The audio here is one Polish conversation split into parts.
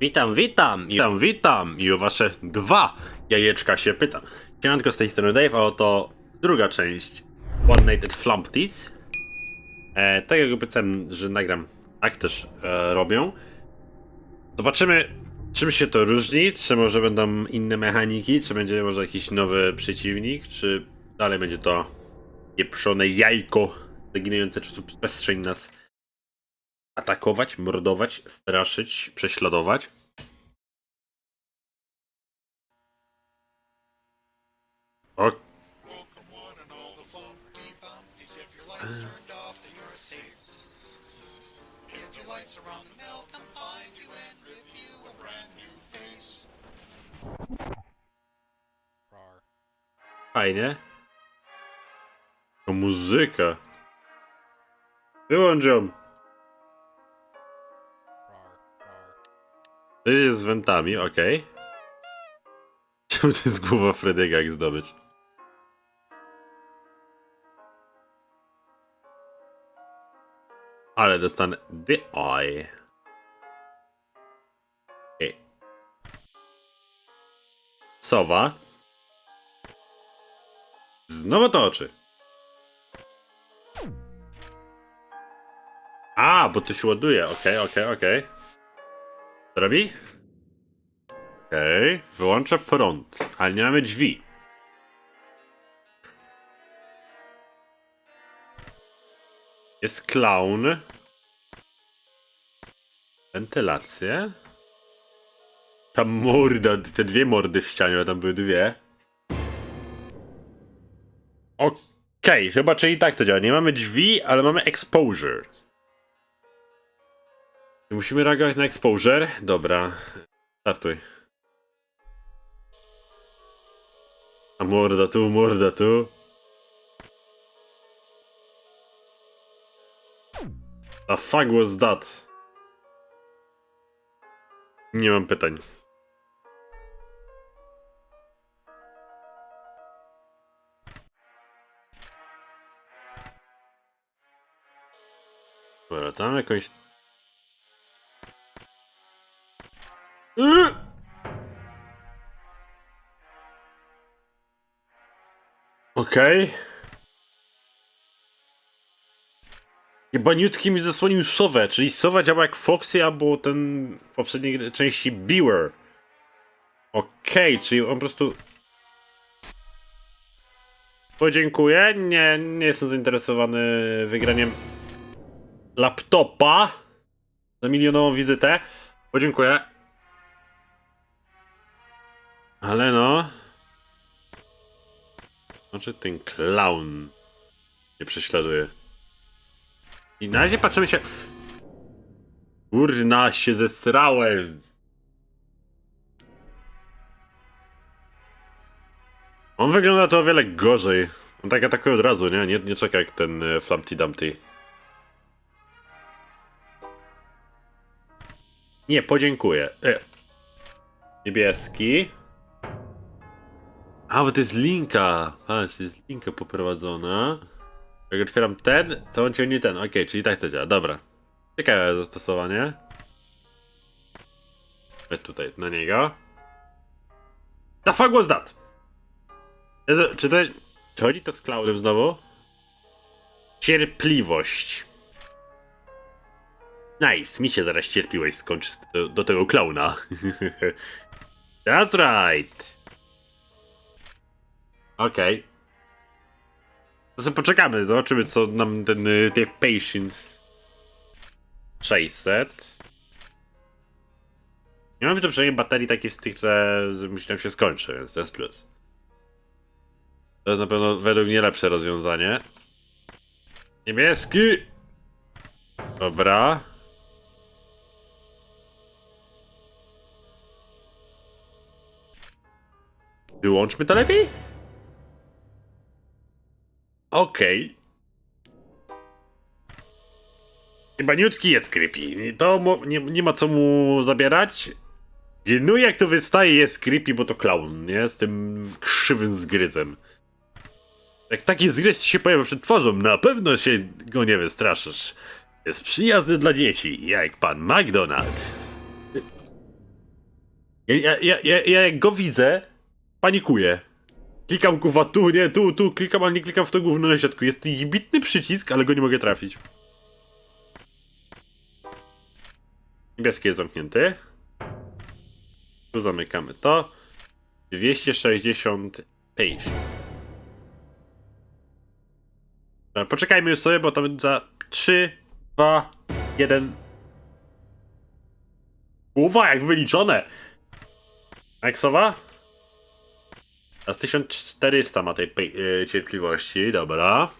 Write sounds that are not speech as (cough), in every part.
Witam, witam, witam, witam i o wasze dwa jajeczka się pytam. Siemanko z tej strony Dave, a oto druga część One Night at Flumpties. E, tak jak obiecałem, że nagram, tak też e, robią. Zobaczymy, czym się to różni, czy może będą inne mechaniki, czy będzie może jakiś nowy przeciwnik, czy dalej będzie to pieprzone jajko zaginające czy przestrzeń nas atakować, mordować, straszyć, prześladować. O, fajnie. To muzyka. Wyłącz To jest z wentami, okej. (laughs) Czemu to jest głowa Frediego jak zdobyć? Ale dostanę The Eye. Okej. Sowa. Znowu to oczy. A, bo to się ładuje. Okej, okej, okej. Co robi? Okej, wyłączę prąd, ale nie mamy drzwi. Jest clown. Wentylacje. Ta morda, te dwie mordy w ścianie, a tam były dwie. Okej, chyba czyli tak to działa. Nie mamy drzwi, ale mamy exposure. Musimy reagować na exposure? Dobra. Startuj. A morda tu, morda tu. The fuck was that? Nie mam pytań. Dobra, tam jakąś... Okej. Jebaniutki mi zasłonił Sowę, czyli Sowa działa jak Foxy albo ten w poprzedniej części Beaver. Okej, czyli on po prostu... Podziękuję, nie, nie jestem zainteresowany wygraniem laptopa za milionową wizytę. Podziękuję. Ale no... Znaczy ten clown nie prześladuje. I na razie patrzymy się... Kurna, się zesrałem. On wygląda to o wiele gorzej. On tak atakuje od razu, nie? Nie, nie czeka jak ten e, Flumpty Dumpty. Nie, podziękuję. E. Niebieski. A, bo to jest linka. Patrz, to jest linka poprowadzona. Jak otwieram ten, to on ciągnie ten. Okej, czyli tak to działa. Dobra. Ciekawe zastosowanie. E, Tutaj, na niego. The fuck was that? Czy to... Czy chodzi to z Cloudem znowu? Cierpliwość. Nice, mi się zaraz cierpliwość skończy do, do tego klauna. (laughs) That's right. Okej. To sobie poczekamy, zobaczymy co nam ten y, tej patience 600. Nie mamy tu przynajmniej baterii takiej z tych, że musi nam się skończy, więc to jest plus. To jest na pewno według mnie lepsze rozwiązanie. Niebieski! Dobra. Wyłączmy to lepiej? Okej. Baniutki jest creepy. To nie, nie ma co mu zabierać. No jak to wystaje jest creepy, bo to clown, nie? Z tym krzywym zgryzem. Jak taki zgryz się pojawia przed twarzą, na pewno się go nie wystraszysz. Jest przyjazny dla dzieci, jak pan McDonald. Ja, ja, ja, ja jak go widzę, panikuję. Klikam kuwa tu, nie, tu, tu, klikam, ale nie klikam w to gówno na środku. Jest bitny przycisk, ale go nie mogę trafić. Niebieski jest zamknięty. Tu zamykamy to. 260 page. Dobra, Poczekajmy już sobie, bo to za 3, 2, 1. Uwa, jak wyliczone! Exowa? A z 1400 ma tej yy, cierpliwości, dobra.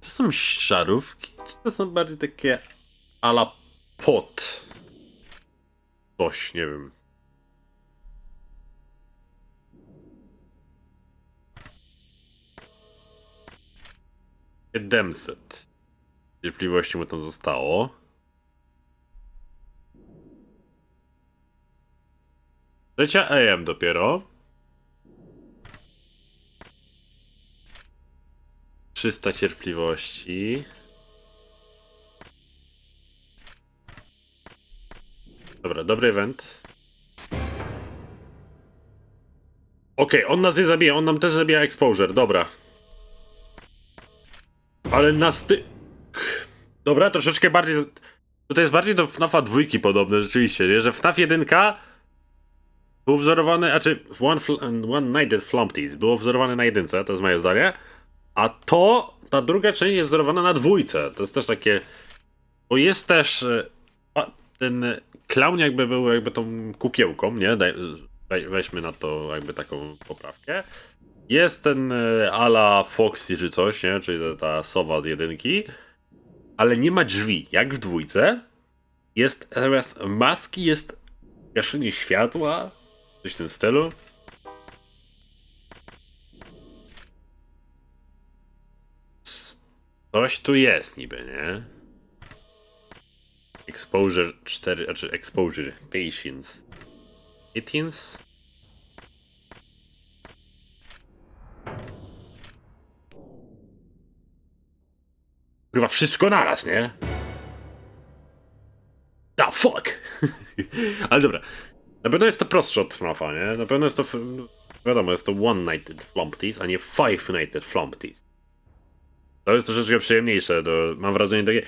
To są szarówki, czy to są bardziej takie a la pot? Coś, nie wiem. Siedemset. Cierpliwości mu tam zostało. Trzecia AM dopiero. 300 cierpliwości. Dobra, dobry event. Okej, on nas nie zabija, on nam też zabija exposure, dobra. Ale nas ty... Dobra, troszeczkę bardziej... To jest bardziej do FNAFa dwójki podobne, rzeczywiście, nie? Że FNAF 1 był wzorowany, znaczy One, one Nighted Flumpties było wzorowane na jedynce, to jest moje zdanie. A to, ta druga część jest wzorowana na dwójce. To jest też takie... Bo jest też... e, a, ten clown jakby był jakby tą kukiełką, nie? Daj, we, weźmy na to jakby taką poprawkę. Jest ten e, ala Foxy czy coś, nie? Czyli ta, ta sowa z jedynki. Ale nie ma drzwi, jak w dwójce. Jest zamiast maski jest gaszenie światła, coś w tym stylu. Coś tu jest niby, nie? Exposure 4, znaczy exposure, patience. Patience? Chyba wszystko naraz, nie? Ah, fuck! (laughs) Ale dobra. Na pewno jest to prostsze od FNAFa, nie? Na pewno jest to... Wiadomo, jest to One Nighted Flumpties, a nie Five Nighted Flumpties. To jest troszeczkę przyjemniejsze, do, mam wrażenie takie...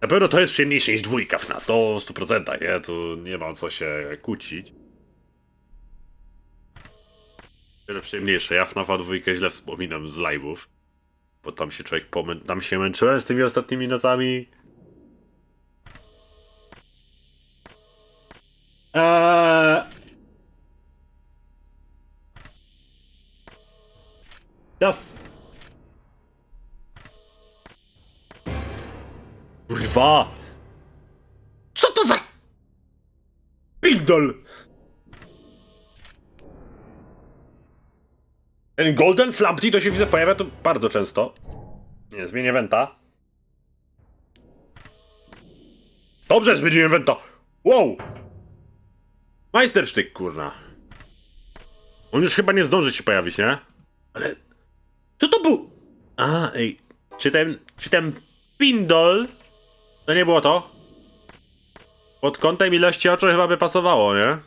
Na pewno to jest przyjemniejsze niż dwójka FNAF, to 100%, nie? Tu nie ma co się kłócić. Tyle przyjemniejsze, ja FNAFa dwójkę źle wspominam z live'ów. Bo tam się człowiek pomę... Tam się męczyłem z tymi ostatnimi nocami. Eee... The f... Kurwa! Co to za... Pindol! Ten Golden Flampty to się widzę pojawia tu bardzo często. Nie, zmienię Wenta. Dobrze, zmieniłem Wenta. Wow! Majstersztyk, kurna. On już chyba nie zdąży się pojawić, nie? Ale... Co to był? A, ej. Czy ten... Czy ten Pindol... To nie było to? Pod kątem ilości oczu chyba by pasowało, nie?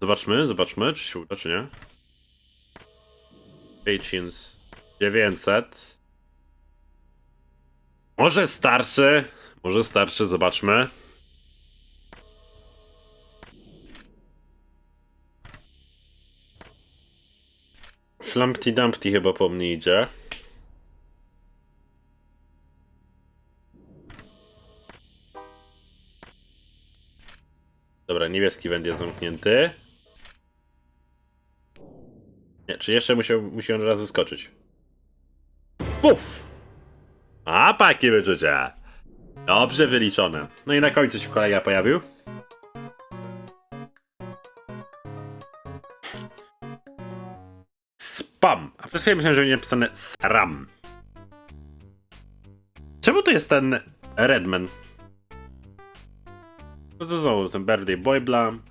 Zobaczmy, zobaczmy, czy się uda, czy nie. Patience 900. Może starszy, może starszy, zobaczmy. Flumpty Dumpty chyba po mnie idzie. Dobra, niebieski węd jest zamknięty. Nie, czy jeszcze musiał, musi on raz wyskoczyć? Puf! A, paki wyczucia! Dobrze wyliczone. No i na końcu się kolega pojawił. Przez chwilę myślałem, że będzie napisane SRAM. Czemu tu jest ten Redman? No to znowu ten Birthday Boy Blam.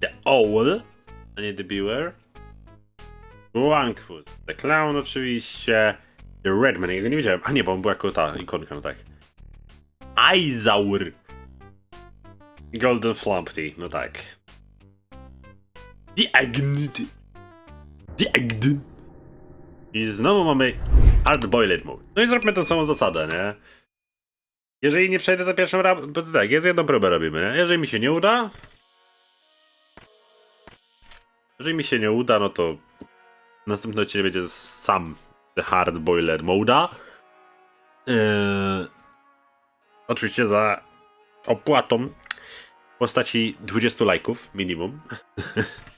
The Owl, a nie The Beaver. Guankfus. The Clown oczywiście. Redman, ja go nie wiedziałem. A nie, bo on był jako ta ikonka, no tak. Aizaur. Golden Flumpty, no tak. The Agnud. The Agnud. I znowu mamy Hard Boiled Mode. No i zróbmy tą samą zasadę, nie? Jeżeli nie przejdę za pierwszą rabę, tak, jest jedną próbę robimy, nie? Jeżeli mi się nie uda... Jeżeli mi się nie uda, no to następny odcinek będzie sam The Hard Boiled Moda. Eee, oczywiście za opłatą w postaci 20 lajków minimum. (laughs)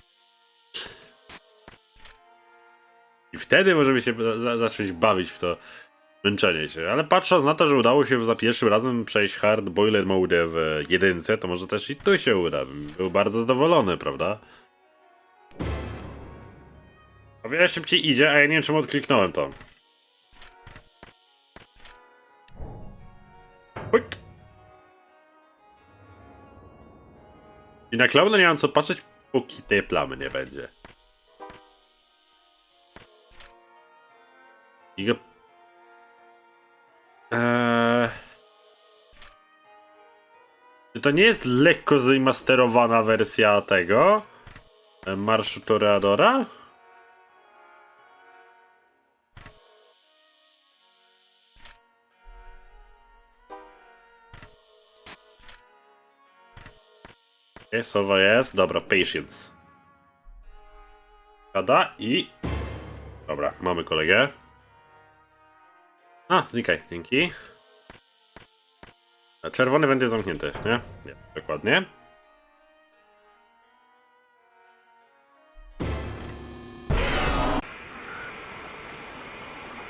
I wtedy możemy się za zacząć bawić w to męczenie się. Ale patrząc na to, że udało się za pierwszym razem przejść hard boiler mode w jedynce, to może też i tu się uda. Był bardzo zadowolony, prawda? O wiele szybciej idzie, a ja nie wiem czemu odkliknąłem to. Pyk. I na klauna nie mam co patrzeć, póki tej plamy nie będzie. Eee... To nie jest lekko zremasterowana wersja tego? E, Marszu Toreadora? Sowa jest. Dobra, patience. Gada i... Dobra, mamy kolegę. A, znikaj, dzięki. A Czerwony będzie zamknięty, nie? Nie, dokładnie.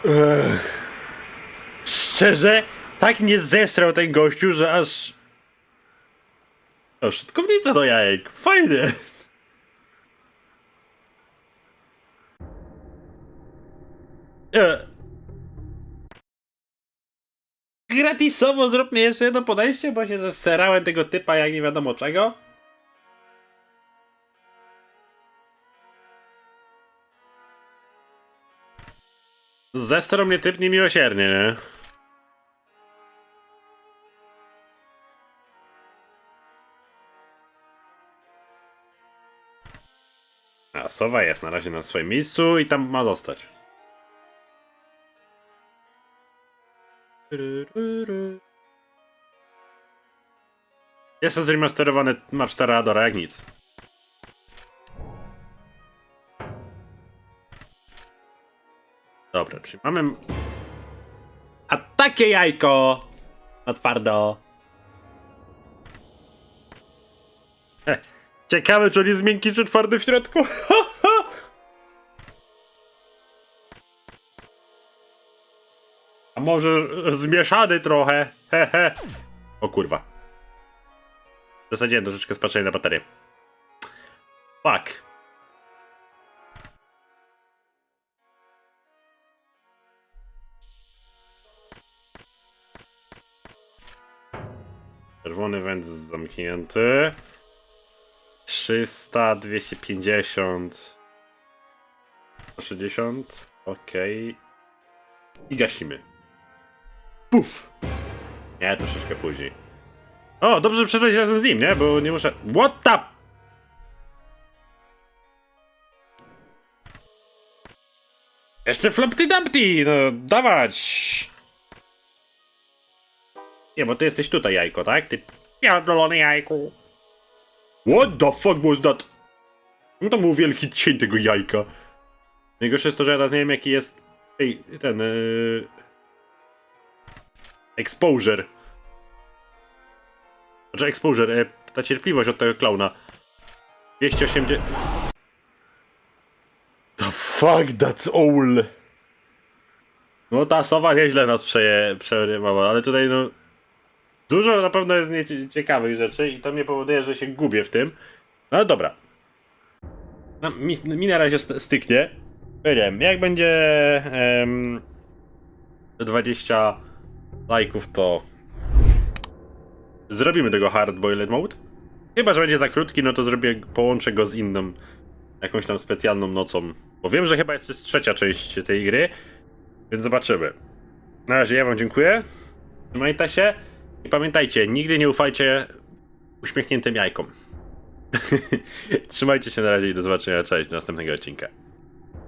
Ech. Szczerze, tak nie zesrał ten gościu, że aż... O, szytkownica do jajek, fajnie. E. Gratisowo zróbmy jeszcze jedno podejście, bo się zeserałem tego typa jak nie wiadomo czego. Zestrał mnie typ niemiłosiernie, nie? A, Sowa jest na razie na swoim miejscu i tam ma zostać. Jest to zremasterowany Marsz Toreadora jak nic. Dobra, czyli mamy... A takie jajko! Na twardo. Ciekawe, czy on jest miękki czy twardy w środku? Może zmieszany trochę? Hehe. O kurwa. Zasadziłem troszeczkę spaczenia na baterię. Fuck. Czerwony węd zamknięty. 300, 250. 160. Okej. I gasimy. Puf! Nie, troszeczkę później. O, dobrze, że przyszedłeś razem z nim, nie? Bo nie muszę... What the... Jeszcze Flumpty Dumpty! No, dawać! Nie, bo ty jesteś tutaj, jajko, tak? Ty pierdolone jajko. What the fuck was that? No to był wielki cień tego jajka. Najgorsze jest to, że ja teraz nie wiem jaki jest Ej, ten... Yy... Exposure. Znaczy exposure, e, ta cierpliwość od tego klauna. 280... The fuck, that's all! No ta sowa nieźle nas przeje, przerywała, ale tutaj no... Dużo na pewno jest nieciekawych rzeczy i to mnie powoduje, że się gubię w tym. No ale dobra. No, mi, mi na razie st- styknie. Wiem, jak będzie em, 20 lajków, to zrobimy tego hard boiled mode. Chyba, że będzie za krótki, no to zrobię, połączę go z inną, jakąś tam specjalną nocą. Bo wiem, że chyba jest trzecia część tej gry, Więc zobaczymy. Na razie ja wam dziękuję. Trzymajcie się i pamiętajcie, nigdy nie ufajcie uśmiechniętym jajkom. (laughs) Trzymajcie się na razie i do zobaczenia. Cześć, do następnego odcinka.